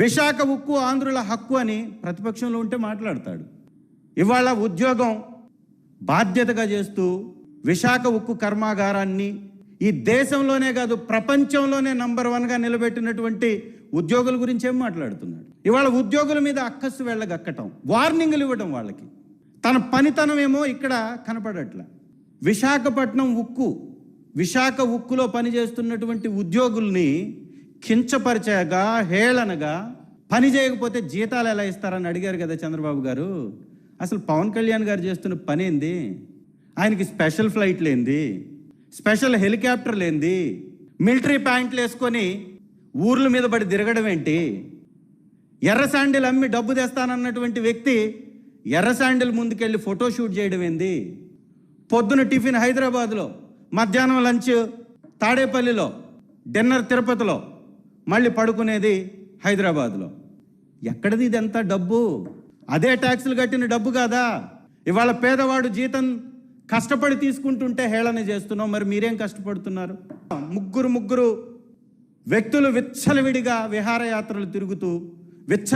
విశాఖ ఉక్కు ఆంధ్రుల హక్కు అని ప్రతిపక్షంలో ఉంటే మాట్లాడతాడు. ఇవాళ ఉద్యోగం బాధ్యతగా చేస్తూ విశాఖ ఉక్కు కర్మాగారాన్ని ఈ దేశంలోనే కాదు ప్రపంచంలోనే నంబర్ వన్గా నిలబెట్టినటువంటి ఉద్యోగుల గురించి ఏం మాట్లాడుతున్నాడు? ఇవాళ ఉద్యోగుల మీద అక్కస్సు వెళ్ళగక్కటం వార్నింగ్లు ఇవ్వడం వాళ్ళకి. తన పనితనం ఏమో ఇక్కడ కనపడట్ల. విశాఖపట్నం ఉక్కు విశాఖ ఉక్కులో పనిచేస్తున్నటువంటి ఉద్యోగుల్ని కించపరిచేగా హేళనగా పని చేయకపోతే జీతాలు ఎలా ఇస్తారని అడిగారు కదా చంద్రబాబు గారు. అసలు పవన్ కళ్యాణ్ గారు చేస్తున్న పని ఏంది? ఆయనకి స్పెషల్ ఫ్లైట్లు ఏంది స్పెషల్ హెలికాప్టర్లు ఏంది మిలిటరీ ప్యాంట్లు వేసుకొని ఊర్ల మీద పడి తిరగడం ఏంటి? ఎర్ర శాండిల్ అమ్మి డబ్బు తెస్తానన్నటువంటి వ్యక్తి ఎర్ర శాండిల్ ముందుకెళ్ళి ఫోటో షూట్ చేయడం ఏంది? పొద్దున టిఫిన్ హైదరాబాద్లో మధ్యాహ్నం లంచ్ తాడేపల్లిలో డిన్నర్ తిరుపతిలో మళ్ళీ పడుకునేది హైదరాబాద్లో. ఎక్కడిది ఇదంతా డబ్బు? అదే ట్యాక్సులు కట్టిన డబ్బు కాదా? ఇవాళ పేదవాడు జీతం కష్టపడి తీసుకుంటుంటే హేళన చేస్తున్నాం మరి మీరేం కష్టపడుతున్నారు? ముగ్గురు ముగ్గురు వ్యక్తులు విచ్చలవిడిగా విహారయాత్రలు తిరుగుతూ విచ్చల